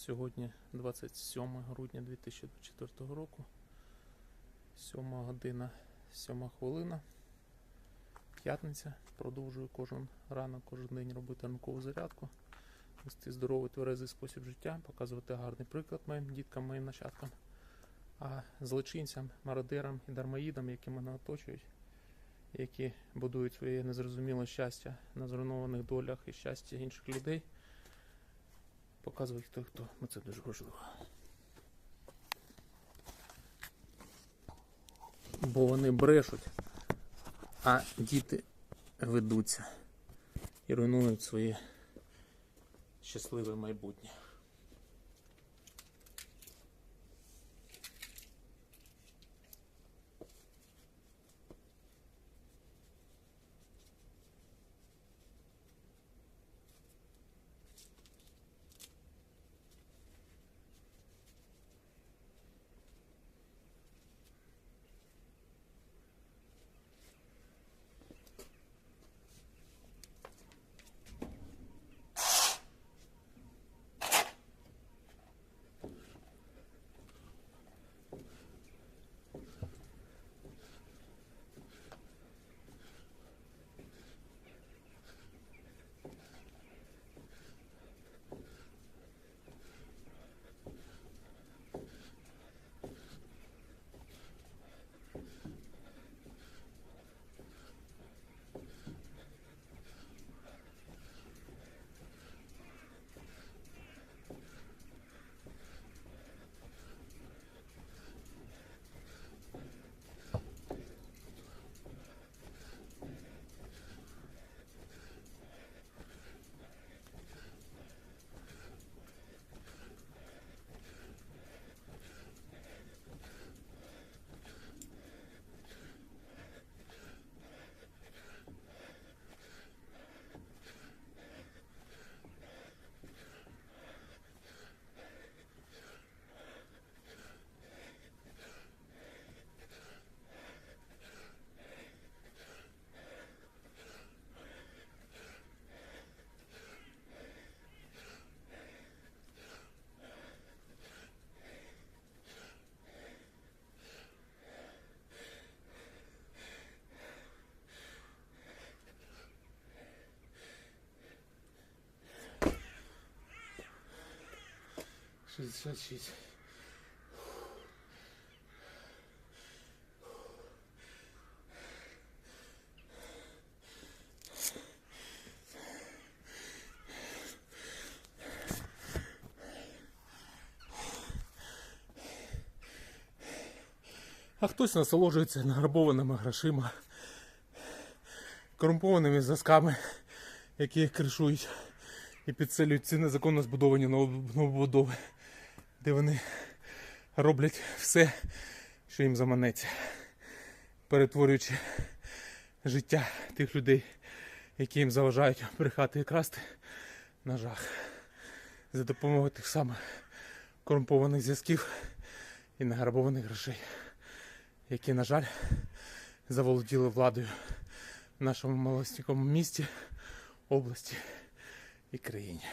Сьогодні 27 грудня 2024 року. 7 година, 7 хвилина. П'ятниця. Продовжую кожен ранок, кожен день робити ранкову зарядку. Вести здоровий тверезий спосіб життя, показувати гарний приклад моїм діткам, моїм нащадкам. А злочинцям, мародерам і дармоїдам, які мене оточують, які будують своє незрозуміле щастя на зруйнованих долях і щастя інших людей. Показувати хто хто. Це дуже важливо. Бо вони брешуть, а діти ведуться і руйнують своє щасливе майбутнє. Шістдесят шість. А хтось насолоджується награбованими грошима, корумпованими зв'язками, які кришують і підсилюють ці незаконно збудовані нов- новобудови, де вони роблять все, що їм заманеться, перетворюючи життя тих людей, які їм заважають брехати і красти на жах за допомогою тих самих корумпованих зв'язків і награбованих грошей, які, на жаль, заволоділи владою в нашому малостікому місті, області і країні.